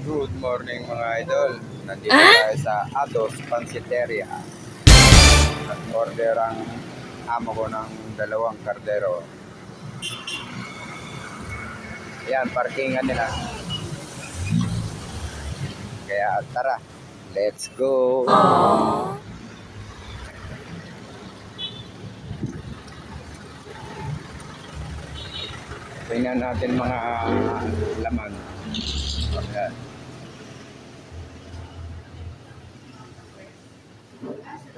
Good morning mga idol. Nandito tayo sa Ados Pansiteria. Nag-order ang amo ko ng dalawang kardero. Yan, parkingan nila. Kaya tara, let's go! Tingnan natin mga laman. Ayan.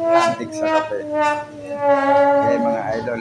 Antik sa kape. Okay mga idol.